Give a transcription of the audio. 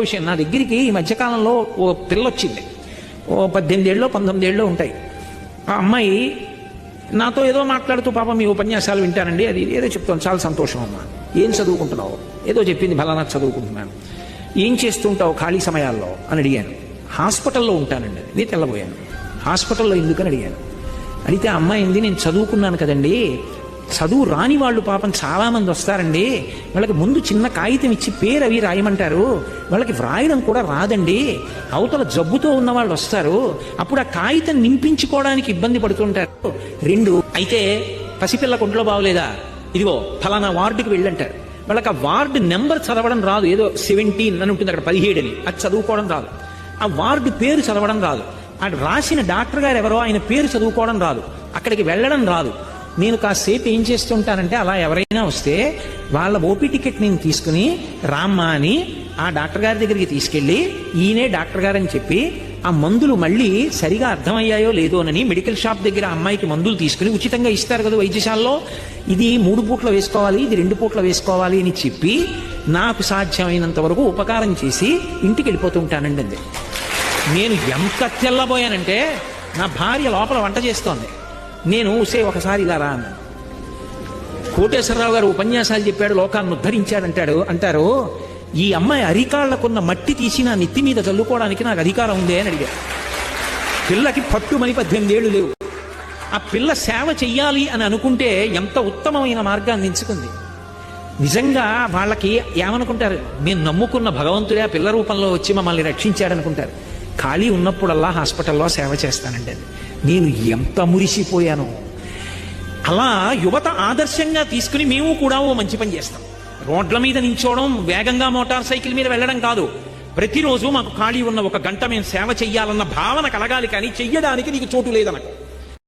విషయం నా దగ్గరికి ఈ మధ్యకాలంలో ఓ పిల్ల వచ్చింది. ఓ పద్దెనిమిది ఏళ్ళు పంతొమ్మిది ఏళ్ళు ఉంటాయి. ఆ అమ్మాయి నాతో ఏదో మాట్లాడుతూ పాపం మీ ఉపన్యాసాలు వింటానండి. అది ఏదో చెప్తాను. చాలా సంతోషం అమ్మా. ఏం చదువుకుంటున్నావు? ఏదో చెప్పింది ఫలానా చదువుకుంటున్నాను. ఏం చేస్తుంటావు ఖాళీ సమయాల్లో? అని అడిగాను. హాస్పిటల్లో ఉంటానండి అది. నేను తెల్లబోయాను. హాస్పిటల్లో ఎందుకని అడిగాను. అయితే ఆ అమ్మాయి నేను చదువుకున్నాను కదండి. చదువు రాని వాళ్ళు పాపం చాలామంది వస్తారండి. వాళ్ళకి ముందు చిన్న కాగితం ఇచ్చి పేరు అవి రాయమంటారు. వాళ్ళకి వ్రాయడం కూడా రాదండి. అవతల జబ్బుతో ఉన్న వాళ్ళు వస్తారు. అప్పుడు ఆ కాగితం నింపించుకోవడానికి ఇబ్బంది పడుతుంటారు. రెండు అయితే పసిపిల్ల కొంట్లో బాగోలేదా ఇదిగో ఫలానా వార్డుకి వెళ్ళంటారు. వాళ్ళకి ఆ వార్డు నెంబర్ చదవడం రాదు. ఏదో సెవెంటీన్ అని ఉంటుంది అక్కడ పదిహేడు అని అది చదువుకోవడం రాదు. ఆ వార్డు పేరు చదవడం రాదు. ఆ రాసిన డాక్టర్ గారు ఎవరో ఆయన పేరు చదువుకోవడం రాదు. అక్కడికి వెళ్ళడం రాదు. నేను కాసేపు ఏం చేస్తుంటానంటే అలా ఎవరైనా వస్తే వాళ్ళ ఓపీ టికెట్ నేను తీసుకుని రామ్మా అని ఆ డాక్టర్ గారి దగ్గరికి తీసుకెళ్ళి ఈయనే డాక్టర్ గారు అని చెప్పి ఆ మందులు మళ్ళీ సరిగా అర్థమయ్యాయో లేదోనని మెడికల్ షాప్ దగ్గర అమ్మాయికి మందులు తీసుకుని ఉచితంగా ఇస్తారు కదా వైద్యశాలలో. ఇది మూడు పూట్ల వేసుకోవాలి ఇది రెండు పూట్ల వేసుకోవాలి అని చెప్పి నాకు సాధ్యమైనంత వరకు ఉపకారం చేసి ఇంటికి వెళ్ళిపోతుంటానండి నేను ఎంత తెల్లబోయానంటే నా భార్య లోపల వంట చేస్తోంది. నేను సే ఒకసారి ఇలా రా అన్నాను కోటేశ్వరరావు గారు ఉపన్యాసాలు చెప్పాడు లోకాన్ని ఉద్ధరించాడంటాడు అంటారు ఈ అమ్మాయి అరికాళ్ళకున్న మట్టి తీసి నా నెత్తి మీద చల్లుకోవడానికి నాకు అధికారం ఉందే అని అడిగాడు. పిల్లకి పట్టుమని పద్దెనిమిది ఏళ్ళు లేవు. ఆ పిల్ల సేవ చెయ్యాలి అని అనుకుంటే ఎంత ఉత్తమమైన మార్గాన్ని ఎంచుకుంది. నిజంగా వాళ్ళకి ఏమనుకుంటారు? మేము నమ్ముకున్న భగవంతుడే ఆ పిల్ల రూపంలో వచ్చి మమ్మల్ని రక్షించాడనుకుంటారు. ఖాళీ ఉన్నప్పుడల్లా హాస్పిటల్లో సేవ చేస్తానండి అది. నేను ఎంత మురిసిపోయాను. అలా యువత ఆదర్శంగా తీసుకుని మేము కూడా ఓ మంచి పని చేస్తాం. రోడ్ల మీద నించోవడం వేగంగా మోటార్ సైకిల్ మీద వెళ్ళడం కాదు. ప్రతిరోజు మాకు ఖాళీ ఉన్న ఒక గంట మేము సేవ చెయ్యాలన్న భావన కలగాలి కానీ చెయ్యడానికి నీకు చోటు లేదనకు.